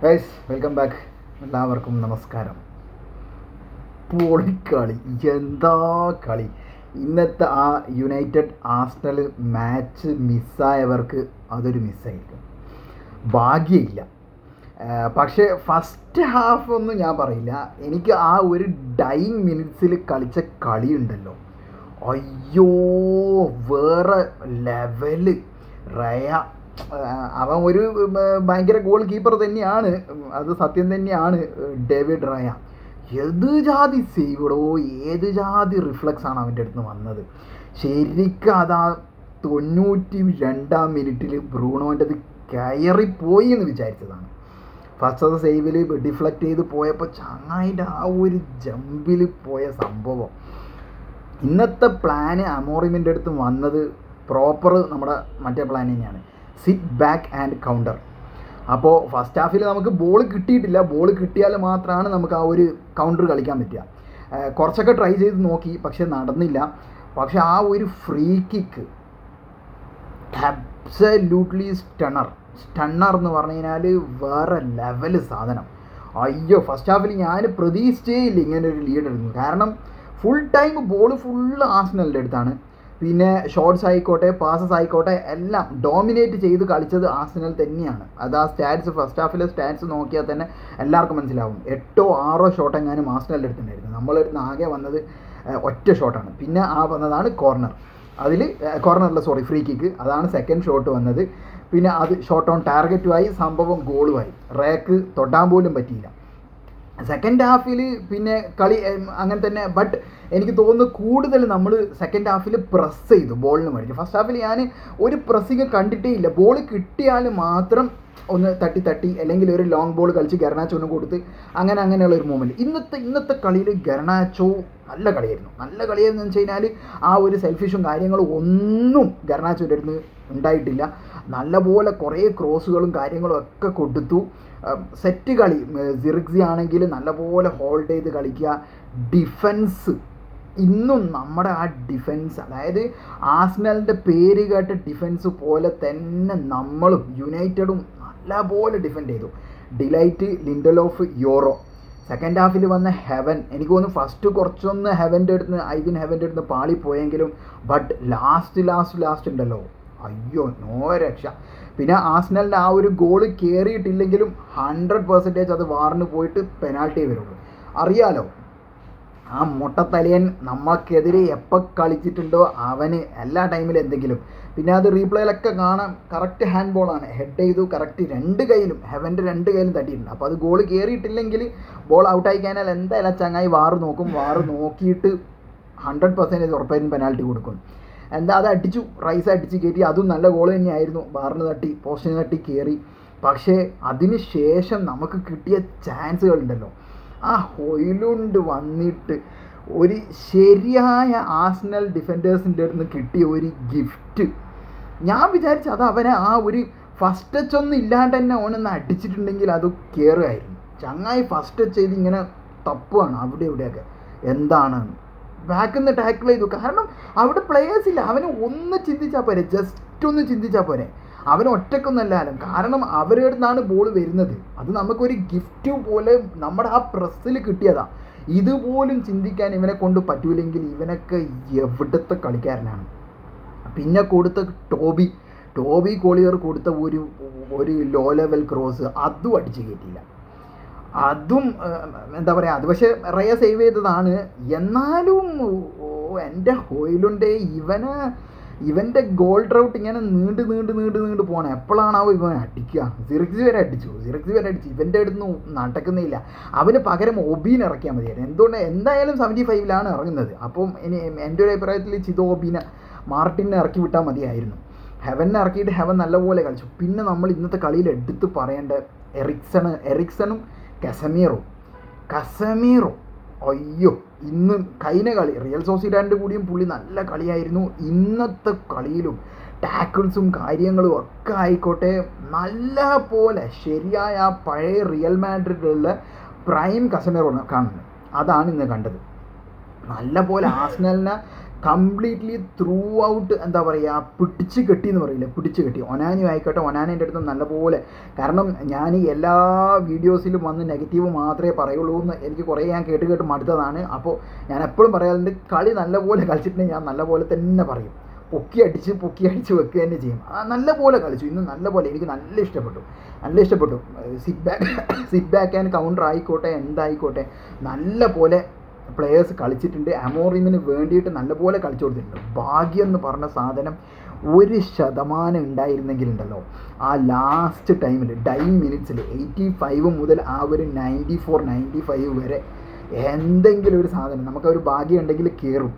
Guys welcome back എല്ലാവർക്കും നമസ്കാരം. പൊളിക്കളി. എന്താ കളി? ഇന്നത്തെ ആ യുണൈറ്റഡ് ആസ്റ്റൽ മാച്ച് മിസ്സായവർക്ക് അതൊരു മിസ്സായിരിക്കും ഭാഗ്യമില്ല. പക്ഷേ ഫസ്റ്റ് ഹാഫ് ഒന്നും ഞാൻ പറയില്ല. എനിക്ക് ആ ഒരു ഡൈങ് മിനിറ്റ്സിൽ കളിച്ച കളിയുണ്ടല്ലോ. അയ്യോ വേറെ ലെവൽ റയ അവൻ ഒരു ഭയങ്കര ഗോൾ കീപ്പർ തന്നെയാണ്. അത് സത്യം തന്നെയാണ് ഡേവിഡ് റയ ഏത് ജാതി സേവിടോ ഏത് ജാതി റിഫ്ലക്സ് ആണ് അവന്റെ അടുത്ത് വന്നത്. ശരിക്കും അതാ തൊണ്ണൂറ്റി രണ്ടാം മിനിറ്റിൽ ബ്രൂണോന്റെത് കയറിപ്പോയി എന്ന് വിചാരിച്ചതാണ്. ഫസ്റ്റത്തെ സേവിൽ ഡിഫ്ലക്റ്റ് ചെയ്ത് പോയപ്പോൾ ചങ്ങായിന്റെ ആ ഒരു ജമ്പിൽ പോയ സംഭവം. ഇന്നത്തെ പ്ലാന് അമോറിമിന്റെ അടുത്ത് വന്നത് പ്രോപ്പർ നമ്മുടെ മറ്റേ പ്ലാൻ തന്നെയാണ്. സിറ്റ് ബാക്ക് ആൻഡ് കൗണ്ടർ അപ്പോൾ ഫസ്റ്റ് ഹാഫിൽ നമുക്ക് ബോൾ കിട്ടിയിട്ടില്ല. ബോൾ കിട്ടിയാൽ മാത്രമാണ് നമുക്ക് ആ ഒരു കൗണ്ടർ കളിക്കാൻ പറ്റുക. കുറച്ചൊക്കെ ട്രൈ ചെയ്ത് നോക്കി പക്ഷേ നടന്നില്ല. പക്ഷെ ആ ഒരു free kick absolutely stunner stunner എന്ന് പറഞ്ഞു കഴിഞ്ഞാൽ വേറെ ലെവൽ സാധനം. അയ്യോ ഫസ്റ്റ് ഹാഫിൽ ഞാൻ പ്രതീക്ഷിച്ചേ ഇല്ല ഇങ്ങനെ ഒരു ലീഡ് എടുക്കുന്നു. കാരണം ഫുൾ ടൈം ബോൾ ഫുള്ള് ആസ്നലിന്റെ അടുത്താണ്. പിന്നെ ഷോട്ട്സ് ആയിക്കോട്ടെ പാസസ് ആയിക്കോട്ടെ എല്ലാം ഡോമിനേറ്റ് ചെയ്ത് കളിച്ചത് ആർസനൽ തന്നെയാണ്. അത് ആ സ്റ്റാറ്റ്സ് ഫസ്റ്റ് ഹാഫിലെ സ്റ്റാറ്റ്സ് നോക്കിയാൽ തന്നെ എല്ലാവർക്കും മനസ്സിലാവും. എട്ടോ ആറോ ഷോട്ട് എങ്ങാനും ആസിനൽ എടുത്തിട്ടുണ്ടായിരുന്നു നമ്മളെടുത്ത് ആകെ വന്നത് ഒറ്റ ഷോട്ടാണ് പിന്നെ ആ വന്നതാണ് കോർണർ അതിൽ അല്ല സോറി ഫ്രീ കിക്ക് അതാണ് സെക്കൻഡ് ഷോട്ട് വന്നത്. പിന്നെ അത് ഷോട്ട് ഓൺ ടാർഗറ്റുമായി സംഭവം ഗോളുമായി റേക്ക് തൊട്ടാൻ പോലും പറ്റിയില്ല. സെക്കൻഡ് ഹാഫിൽ പിന്നെ കളി അങ്ങനെ തന്നെ. ബട്ട് എനിക്ക് തോന്നുന്നു കൂടുതൽ നമ്മൾ സെക്കൻഡ് ഹാഫിൽ പ്രസ് ചെയ്തു ബോളിന് വേണ്ടി ഫസ്റ്റ് ഹാഫിൽ ഞാൻ ഒരു പ്രസ്സിങ് കണ്ടിട്ടേ ഇല്ല. ബോൾ കിട്ടിയാൽ മാത്രം ഒന്ന് തട്ടി തട്ടി അല്ലെങ്കിൽ ഒരു ലോങ് ബോൾ കളിച്ച് ഗർണാച്ചോന് കൊടുത്ത് അങ്ങനെ അങ്ങനെയുള്ള ഒരു മൂമെന്റ് ഇന്നത്തെ ഇന്നത്തെ കളിയിൽ ഗർണാച്ചോ നല്ല കളിയായിരുന്നു. നല്ല കളിയായിരുന്നു വെച്ച് കഴിഞ്ഞാൽ ആ ഒരു സെൽഫിഷും കാര്യങ്ങളും ഒന്നും ഗർണാച്ചോന്റെ അടുത്ത് ഉണ്ടായിട്ടില്ല. നല്ലപോലെ കുറേ ക്രോസുകളും കാര്യങ്ങളും ഒക്കെ കൊടുത്തു. സെറ്റ് കളി സിറിക്സി ആണെങ്കിൽ നല്ലപോലെ ഹോൾഡ് ചെയ്ത് കളിക്കുക. ഡിഫൻസ് ഇന്നും നമ്മുടെ ആ ഡിഫൻസ് അതായത് ആസ്മലിന്റെ പേര് കേട്ട ഡിഫൻസ് പോലെ തന്നെ നമ്മളും യുണൈറ്റഡും നല്ലപോലെ ഡിഫെൻഡ് ചെയ്തു. ഡിലൈറ്റ് ലിൻഡലോഫ് യോറോ സെക്കൻഡ് ഹാഫിൽ വന്ന ഹെവൻ എനിക്ക് തോന്നുന്നു ഫസ്റ്റ് കുറച്ചൊന്ന് ഹെവന്റെ അടുത്ത് ഐദിൻ ഹെവന്റെ അടുത്ത് പാളിപ്പോയെങ്കിലും ബട്ട് ലാസ്റ്റ് ലാസ്റ്റ് ലാസ്റ്റ് ഉണ്ടല്ലോ. അയ്യോ നോ രക്ഷ. പിന്നെ ആസ്നലിന്റെ ആ ഒരു ഗോൾ കയറിയിട്ടില്ലെങ്കിലും ഹൺഡ്രഡ് പെർസെന്റേജ് അത് വാറിന് പോയിട്ട് പെനാൾട്ടി വരുള്ളൂ. അറിയാലോ ആ മുട്ടത്തലയൻ നമ്മൾക്കെതിരെ എപ്പോൾ കളിച്ചിട്ടുണ്ടോ അവന് എല്ലാ ടൈമിലും എന്തെങ്കിലും. പിന്നെ അത് റീപ്ലേയിലൊക്കെ കാണാം. കറക്റ്റ് ഹാൻഡ് ബോളാണ് ഹെഡ് ചെയ്തു. കറക്റ്റ് രണ്ട് കൈയിലും ഹെവന്റെ രണ്ട് കൈയിലും തട്ടിയിട്ടുണ്ട്. അപ്പോൾ അത് ഗോൾ കയറിയിട്ടില്ലെങ്കിൽ ബോൾ ഔട്ട് കഴിഞ്ഞാൽ എന്തായാലും ചങ്ങായി വാറ് നോക്കും. വാറ് നോക്കിയിട്ട് ഹൺഡ്രഡ് പെർസെന്റേജ് ഉറപ്പായിട്ടും പെനാൽറ്റി കൊടുക്കും. എന്താ അത് അടിച്ചു? റൈസ് അടിച്ച് കയറ്റി അതും നല്ല ഗോൾ തന്നെയായിരുന്നു. ബാറിന് തട്ടി പോസ്റ്റിന് തട്ടി കയറി പക്ഷേ അതിന് ശേഷം നമുക്ക് കിട്ടിയ ചാൻസുകളുണ്ടല്ലോ ആ ഹൊയിലുണ്ട് വന്നിട്ട്. ഒരു ശരിയായ ആസ്നൽ ഡിഫൻഡേഴ്സിന്റെ അടുത്ത് നിന്ന് കിട്ടിയ ഒരു ഗിഫ്റ്റ് ഞാൻ വിചാരിച്ചു അത് അവനെ ആ ഒരു ഫസ്റ്റ് ടച്ച് ഒന്നും ഇല്ലാണ്ട് തന്നെ ഓനൊന്ന് അടിച്ചിട്ടുണ്ടെങ്കിൽ അത് കയറുമായിരുന്നു ചങ്ങായി ഫസ്റ്റ് ടച്ച് ചെയ്ത് ഇങ്ങനെ തപ്പുകയാണ് അവിടെ ഇവിടെയൊക്കെ. എന്താണ്? ബാക്കിൽ നിന്ന് ടാക്കിൾ ചെയ്തു. കാരണം അവിടെ പ്ലെയേഴ്സ് ഇല്ല. അവന് ഒന്ന് ചിന്തിച്ചാൽ പോരെ. ജസ്റ്റ് ഒന്ന് ചിന്തിച്ചാൽ പോരെ. അവൻ ഒറ്റക്കൊന്നല്ലാലും കാരണം അവരുടെ നിന്നാണ് ബോൾ വരുന്നത്. അത് നമുക്കൊരു ഗിഫ്റ്റ് പോലെ നമ്മുടെ ആ പ്രസ്സിൽ കിട്ടിയതാണ് ഇതുപോലും ചിന്തിക്കാൻ ഇവനെ കൊണ്ട് പറ്റൂലെങ്കിൽ ഇവനൊക്കെ എവിടുത്തെ കളിക്കാരനാണ്? പിന്നെ കൊടുത്ത ടോബി. ടോബി കോളിയർ കൊടുത്ത ഒരു ഒരു ലോ ലെവൽ ക്രോസ് അതും അടിച്ചു കയറ്റിയില്ല അതും എന്താ പറയുക അത് പക്ഷേ റയ സേവ് ചെയ്തതാണ്. എന്നാലും എന്റെ ഹോയിലുണ്ട് ഇവന് ഇവന്റെ ഗോൾ ഡ്രൗട്ട് ഇങ്ങനെ നീണ്ട് നീണ്ട് നീണ്ട് നീണ്ട് പോകണം എപ്പോഴാണാവോ ഇവൻ അടിക്കുക. സിറിക്സ് വരെ അടിച്ചു. സിറിക്സ് വരെ അടിച്ചു. ഇവന്റെ അടുത്ത് നടക്കുന്നില്ല. അവന് പകരം ഒബീൻ ഇറക്കിയാൽ മതിയായിരുന്നു. എന്തുകൊണ്ട്? എന്തായാലും സെവന്റി ഫൈവിലാണ് ഇറങ്ങുന്നത്. അപ്പം ഇനി എന്റെ ഒരു അഭിപ്രായത്തിൽ ചിതോ ഒബീനെ മാർട്ടിനെ ഇറക്കി വിട്ടാൽ മതിയായിരുന്നു. ഹെവനെ ഇറക്കിയിട്ട് ഹെവൻ നല്ലപോലെ കളിച്ചു. പിന്നെ നമ്മൾ ഇന്നത്തെ കളിയിൽ എടുത്ത് പറയേണ്ട എറിക്സണ് എറിക്സണും കസമീറും. കസമീറോ. അയ്യോ ഇന്ന് കഴിഞ്ഞ കളി റിയൽ സോസിഡാന്റെ കൂടിയും പുള്ളി നല്ല കളിയായിരുന്നു. ഇന്നത്തെ കളിയിലും ടാക്കിൾസും കാര്യങ്ങളും ഒക്കെ ആയിക്കോട്ടെ നല്ല പോലെ ശരിയായ പഴയ റിയൽ മാഡ്രിഡിലുള്ള പ്രൈം കസമീറോ കാണുന്നത് അതാണ് ഇന്ന് കണ്ടത്. നല്ല പോലെ ആസ്നലിനെ കംപ്ലീറ്റ്ലി ത്രൂ ഔട്ട് എന്താ പറയുക പിടിച്ച് കെട്ടി എന്ന് പറയില്ലേ പിടിച്ച് കെട്ടി. ഒനാനി ആയിക്കോട്ടെ ഒനാനിന്റെ അടുത്ത് നല്ലപോലെ. കാരണം ഞാൻ എല്ലാ വീഡിയോസിലും വന്ന് നെഗറ്റീവ് മാത്രമേ പറയുള്ളൂ എന്ന് എനിക്ക് കുറേ ഞാൻ കേട്ട് കേട്ട് മടുത്തതാണ്. അപ്പോൾ ഞാൻ എപ്പോഴും പറയാറുണ്ട് കളി നല്ലപോലെ കളിച്ചിട്ടുണ്ടെങ്കിൽ ഞാൻ നല്ലപോലെ തന്നെ പറയും. പൊക്കി അടിച്ച് പൊക്കി അടിച്ച് വെക്കുക തന്നെ ചെയ്യും. ആ നല്ല പോലെ കളിച്ചു. ഇന്ന് നല്ലപോലെ എനിക്ക് നല്ല ഇഷ്ടപ്പെട്ടു. നല്ല ഇഷ്ടപ്പെട്ടു. Sit back sit back and counter ആയിക്കോട്ടെ എന്തായിക്കോട്ടെ. നല്ല പോലെ പ്ലെയേഴ്സ് കളിച്ചിട്ടുണ്ട്. അമോറിമിന് വേണ്ടിയിട്ട് നല്ലപോലെ കളിച്ചു കൊടുത്തിട്ടുണ്ട്. ഭാഗ്യം എന്ന് പറഞ്ഞ സാധനം ഒരു ശതമാനം ഉണ്ടായിരുന്നെങ്കിലുണ്ടല്ലോ. ആ ലാസ്റ്റ് ടൈമിൽ ഡൈൻ മിനിറ്റ്സിൽ എയ്റ്റി ഫൈവ് മുതൽ ആ ഒരു നയന്റി ഫോർ നയന്റി ഫൈവ് വരെ എന്തെങ്കിലും ഒരു സാധനം നമുക്ക് ഒരു ഭാഗ്യം ഉണ്ടെങ്കിൽ കയറും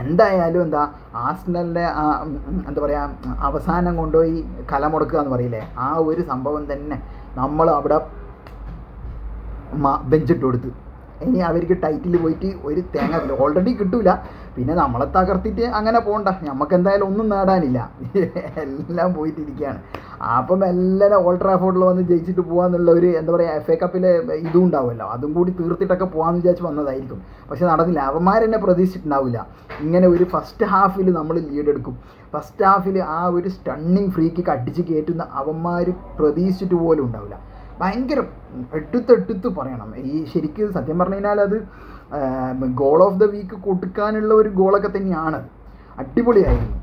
എന്തായാലും എന്താ ആസ്നലിന്റെ എന്താ പറയുക അവസാനം കൊണ്ടുപോയി കലമുടക്കുക എന്ന് പറയില്ലേ? ആ ഒരു സംഭവം തന്നെ നമ്മൾ അവിടെ ബെഞ്ചിട്ട് കൊടുത്ത്. ഇനി അവർക്ക് ടൈറ്റിൽ പോയിട്ട് ഒരു തേങ്ങ ഓൾറെഡി കിട്ടൂല. പിന്നെ നമ്മളെ തകർത്തിട്ട് അങ്ങനെ പോകണ്ട നമുക്ക് എന്തായാലും ഒന്നും നേടാനില്ല. എല്ലാം പോയിട്ടിരിക്കുകയാണ്. അപ്പം എല്ലാം ഓൾഡ് ട്രാഫോർഡിൽ വന്ന് ജയിച്ചിട്ട് പോകാമെന്നുള്ള ഒരു എന്താ പറയുക എഫ് എ കപ്പിലെ ഇതും ഉണ്ടാവുമല്ലോ. അതും കൂടി തീർത്തിട്ടൊക്കെ പോകാമെന്ന് വിചാരിച്ച് വന്നതായിരിക്കും. പക്ഷെ നടന്നില്ല. അവന്മാരെന്നെ പ്രതീക്ഷിച്ചിട്ടുണ്ടാവില്ല. ഇങ്ങനെ ഒരു ഫസ്റ്റ് ഹാഫിൽ നമ്മൾ ലീഡ് എടുക്കും. ഫസ്റ്റ് ഹാഫിൽ ആ ഒരു സ്റ്റണ്ണിങ് ഫ്രീ കിക്ക് അടിച്ച് കയറ്റുന്ന അവന്മാർ പ്രതീക്ഷിച്ചിട്ട് പോലും ഉണ്ടാവില്ല. ഭയങ്കര എടുത്തെടുത്ത് പറയണം. ഈ ശരിക്കും സത്യം പറഞ്ഞു കഴിഞ്ഞാൽ അത് ഗോൾ ഓഫ് ദ വീക്ക് കൊടുക്കാനുള്ള ഒരു ഗോളൊക്കെ തന്നെയാണ്. അടിപൊളിയായിരുന്നു.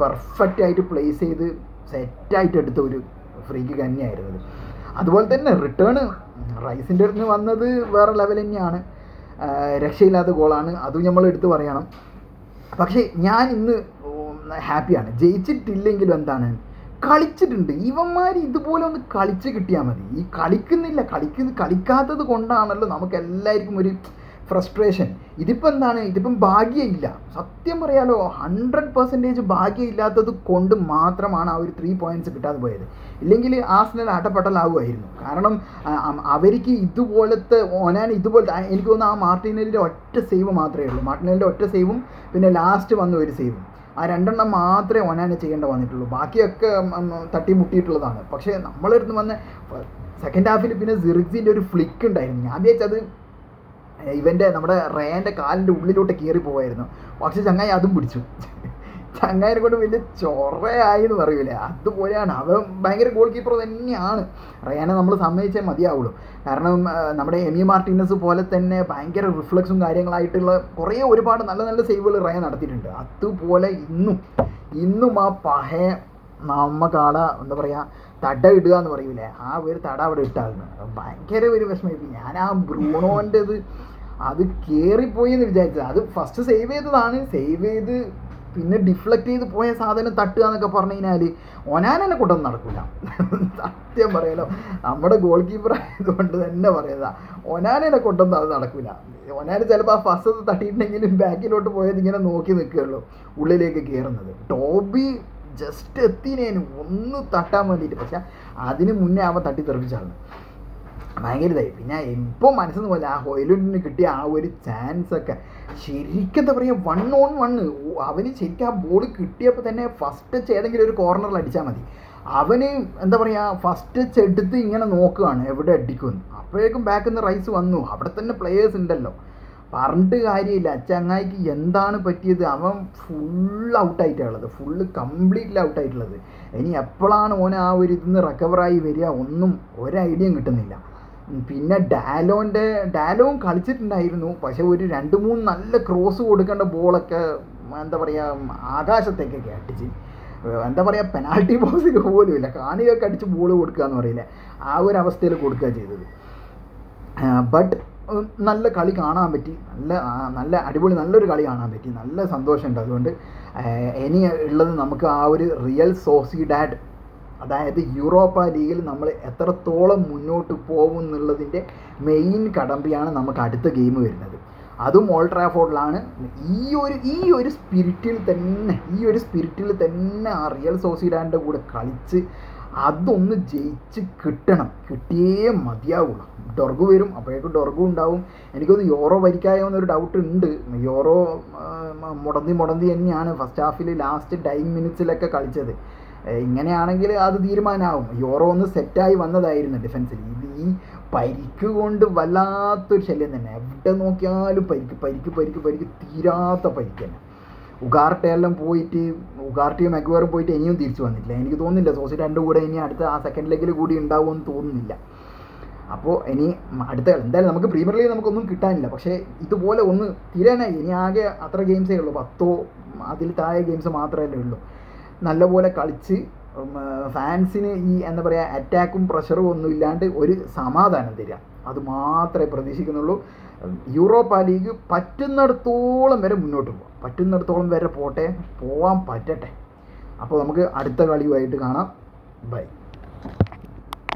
പെർഫെക്റ്റ് ആയിട്ട് പ്ലേസ് ചെയ്ത് സെറ്റായിട്ട് എടുത്ത ഒരു ഫ്രീക്ക് തന്നെയായിരുന്നു അതുപോലെ തന്നെ റിട്ടേൺ റൈസിന്റെ അടുത്ത് വന്നത് വേറെ ലെവൽ തന്നെയാണ്. രക്ഷയില്ലാത്ത ഗോളാണ് അതും നമ്മൾ എടുത്തു പറയണം. പക്ഷേ ഞാൻ ഇന്ന് ഹാപ്പിയാണ് ജയിച്ചിട്ടില്ലെങ്കിലും എന്താണ്? കളിച്ചിട്ടുണ്ട്. ഇവന്മാർ ഇതുപോലെ ഒന്ന് കളിച്ച് കിട്ടിയാൽ മതി. ഈ കളിക്കുന്നില്ല. കളിക്കുന്ന കളിക്കാത്തത് കൊണ്ടാണല്ലോ നമുക്ക് എല്ലാവർക്കും ഒരു ഫ്രസ്ട്രേഷൻ ഇതിപ്പോൾ എന്താണ്? ഇതിപ്പം ഭാഗ്യമില്ല. സത്യം പറയാലോ ഹൺഡ്രഡ് പെർസെന്റേജ് ഭാഗ്യമില്ലാത്തത് കൊണ്ട് മാത്രമാണ് ആ ഒരു ത്രീ പോയിന്റ്സ് കിട്ടാതെ പോയത്. ഇല്ലെങ്കിൽ ആസ്നൽ ആട്ടപ്പെട്ടലാവുമായിരുന്നു. കാരണം അവർക്ക് ഇതുപോലത്തെ ഓനാൻ ഇതുപോലത്തെ എനിക്ക് തോന്നുന്നു ആ മാർട്ടിനലിന്റെ ഒറ്റ സേവ് മാത്രമേ ഉള്ളൂ. മാർട്ടിനലിന്റെ ഒറ്റ സേവും പിന്നെ ലാസ്റ്റ് വന്ന ഒരു സേവും ആ രണ്ടെണ്ണം മാത്രമേ ഒനാനെ ചെയ്യേണ്ട വന്നിട്ടുള്ളൂ. ബാക്കിയൊക്കെ തട്ടി മുട്ടിയിട്ടുള്ളതാണ്. പക്ഷേ നമ്മളെടുത്ത് വന്ന സെക്കൻഡ് ഹാഫിൽ പിന്നെ സിറിക്സിന്റെ ഒരു ഫ്ലിക്ക് ഉണ്ടായിരുന്നു. ഞാൻ വിചാരിച്ചത് ഇവന്റെ നമ്മുടെ റേന്റെ കാലിന്റെ ഉള്ളിലോട്ട് കയറി പോവായിരുന്നു. പക്ഷെ ചങ്ങായി അതും പിടിച്ചു. ചങ്ങായിനെ കൊണ്ട് വലിയ ചൊറയായി എന്ന് പറയൂലേ? അതുപോലെയാണ്. അവൻ ഭയങ്കര ഗോൾ കീപ്പർ തന്നെയാണ്. റയാനെ നമ്മൾ സമ്മതിച്ചേ മതിയാവുള്ളൂ. കാരണം നമ്മുടെ എമി മാർട്ടിനസ് പോലെ തന്നെ ഭയങ്കര റിഫ്ലക്സും കാര്യങ്ങളായിട്ടുള്ള കുറേ ഒരുപാട് നല്ല നല്ല സേവുകൾ റയാൻ നടത്തിയിട്ടുണ്ട്. അതുപോലെ ഇന്നും ഇന്നും ആ പഹയ നമ്മക്കാട എന്താ പറയുക തട ഇടുക എന്ന് പറയൂലേ? ആ ഒരു തട അവിടെ ഇട്ടാകുന്നു ഭയങ്കര ഒരു വിഷമമായിരുന്നു. ഞാൻ ആ ബ്രൂണോന്റെത് അത് കയറിപ്പോയി എന്ന് വിചാരിച്ചത്. അത് ഫസ്റ്റ് സേവ് ചെയ്തതാണ്. സേവ് ചെയ്ത് പിന്നെ ഡിഫ്ലക്റ്റ് ചെയ്ത് പോയ സാധനം തട്ടുക എന്നൊക്കെ പറഞ്ഞു കഴിഞ്ഞാൽ ഒനാനെ കൊണ്ടൊന്നും നടക്കില്ല സത്യം പറയാലോ. നമ്മുടെ ഗോൾ കീപ്പർ ആയതുകൊണ്ട് തന്നെ പറയുന്നതാ. ഒനാനെ കൊണ്ടൊന്നും അത് നടക്കില്ല ഒനാന് ചിലപ്പോൾ ആ ഫസ്റ്റ് തട്ടിയിട്ടുണ്ടെങ്കിലും ബാക്കിലോട്ട് പോയത് ഇങ്ങനെ നോക്കി നിൽക്കുകയുള്ളൂ ഉള്ളിലേക്ക് കയറുന്നത് ടോബി ജസ്റ്റ് എത്തിനേനും ഒന്ന് തട്ടാൻ വേണ്ടിയിട്ട്. പക്ഷെ അതിന് മുന്നേ അവ തട്ടി തെറിപ്പിച്ചാണ് ഭയങ്കര ഇതായി പിന്നെ ഇപ്പോൾ മനസ്സിന്ന് പോലെ ആ ഹോയിലുണ്ടിന് കിട്ടിയ ആ ഒരു ചാൻസ് ഒക്കെ ശരിക്കും എന്താ പറയുക വൺ ഓൺ വൺ അവന് ശരിക്കും ആ ബോൾ കിട്ടിയപ്പോൾ തന്നെ ഫസ്റ്റ് ടച്ച് ഏതെങ്കിലും ഒരു കോർണറിൽ അടിച്ചാൽ മതി. അവന് എന്താ പറയുക ഫസ്റ്റ് ടച്ച് എടുത്ത് ഇങ്ങനെ നോക്കുകയാണ് എവിടെ അടിക്കുമെന്ന് അപ്പോഴേക്കും ബാക്കിൽ നിന്ന് റൈസ് വന്നു. അവിടെ തന്നെ പ്ലെയേഴ്സ് ഉണ്ടല്ലോ. പറഞ്ഞിട്ട് കാര്യമില്ല. ചങ്ങായിക്ക് എന്താണ് പറ്റിയത്? അവൻ ഫുൾ ഔട്ടായിട്ടുള്ളത് ഫുള്ള് കംപ്ലീറ്റ്ലി ഔട്ടായിട്ടുള്ളത് ഇനി എപ്പോഴാണ് ഓൻ ആ ഒരു ഇതിൽ നിന്ന് റിക്കവറായി വരിക? ഒന്നും ഒരു ഐഡിയയും കിട്ടുന്നില്ല. പിന്നെ ഡാലോന്റെ ഡാലോവും കളിച്ചിട്ടുണ്ടായിരുന്നു. പക്ഷേ ഒരു രണ്ട് മൂന്ന് നല്ല ക്രോസ് കൊടുക്കേണ്ട ബോളൊക്കെ എന്താ പറയുക ആകാശത്തേക്കൊക്കെ അടിച്ച്. എന്താ പറയുക പെനാൾട്ടി ബോക്സിൽ പോലും ഇല്ല കാണികൾക്ക് അടിച്ച് ബോൾ കൊടുക്കുക എന്ന് പറയില്ല. ആ ഒരു അവസ്ഥയിൽ കൊടുക്കുക ചെയ്തത്. ബട്ട് നല്ല കളി കാണാൻ പറ്റി. നല്ല നല്ല അടിപൊളി നല്ലൊരു കളി കാണാൻ പറ്റി. നല്ല സന്തോഷമുണ്ട് അതുകൊണ്ട്. ഇനി ഉള്ളത് നമുക്ക് ആ ഒരു റിയൽ സോസിഡാഡ് അതായത് യൂറോപ്പ ലീഗിൽ നമ്മൾ എത്രത്തോളം മുന്നോട്ട് പോകും എന്നുള്ളതിന്റെ മെയിൻ കടമ്പയാണ് നമുക്ക് അടുത്ത ഗെയിം വരുന്നത്. അതും ഓൾഡ് ട്രാഫോർഡിലാണ് ഈ ഒരു ഈ ഒരു സ്പിരിറ്റിൽ തന്നെ ഈ ഒരു സ്പിരിറ്റിൽ തന്നെ ആ റിയൽ സോസിഡാന്റെ കൂടെ കളിച്ച് അതൊന്ന് ജയിച്ച് കിട്ടണം. കിട്ടിയേ മതിയാവുള്ളൂ. ഡൊർഗു വരും. അപ്പോഴേക്കും ഡൊർഗു ഉണ്ടാവും. എനിക്കൊന്ന് യൂറോ വരിക്കായോ എന്നൊരു ഡൗട്ട് ഉണ്ട്. യൂറോ മുടന്തി മുടന്തി തന്നെയാണ് ഫസ്റ്റ് ഹാഫിൽ ലാസ്റ്റ് ടൈം മിനിറ്റ്സിലൊക്കെ കളിച്ചത്. ഇങ്ങനെയാണെങ്കിൽ അത് തീരുമാനമാവും യൂറോ ഒന്ന് സെറ്റായി വന്നതായിരുന്നു ഡിഫൻസിൽ ഇത് ഈ പരിക്ക് കൊണ്ട് വല്ലാത്തൊരു ശല്യം തന്നെ. എവിടെ നോക്കിയാലും പരിക്ക് പരിക്ക് പരിക്ക് പരിക്ക് തീരാത്ത പരിക്ക് തന്നെ. ഉഗാർട്ടയെല്ലാം പോയിട്ട് ഉഗാർട്ടിയും മെഗ്വറും പോയിട്ട് ഇനിയും തിരിച്ചു വന്നിട്ടില്ല. എനിക്ക് തോന്നുന്നില്ല സോസി രണ്ടും കൂടെ ഇനി അടുത്ത ആ സെക്കൻഡ് ലെഗിൽ കൂടി ഉണ്ടാവുമെന്ന് തോന്നുന്നില്ല. അപ്പോൾ ഇനി അടുത്ത എന്തായാലും നമുക്ക് പ്രീമിയർ ലീഗ് നമുക്കൊന്നും കിട്ടാനില്ല. പക്ഷേ ഇതുപോലെ ഒന്ന് തീരാനായി. ഇനി ആകെ അത്ര ഗെയിംസേ ഉള്ളൂ. പത്തോ അതിൽ താഴെ ഗെയിംസ് മാത്രമല്ലേ ഉള്ളൂ. നല്ലപോലെ കളിച്ച് ഫാൻസിന് ഈ എന്താ പറയുക അറ്റാക്കും പ്രഷറും ഒന്നും ഇല്ലാണ്ട് ഒരു സമാധാനം തരിക. അത് മാത്രമേ പ്രതീക്ഷിക്കുന്നുള്ളൂ. യൂറോപ്പ ലീഗ് പറ്റുന്നിടത്തോളം വരെ മുന്നോട്ട് പോകാം പറ്റുന്നിടത്തോളം വരെ പോട്ടെ പോകാൻ പറ്റട്ടെ. അപ്പോൾ നമുക്ക് അടുത്ത കളിയുമായിട്ട് കാണാം. ബൈ.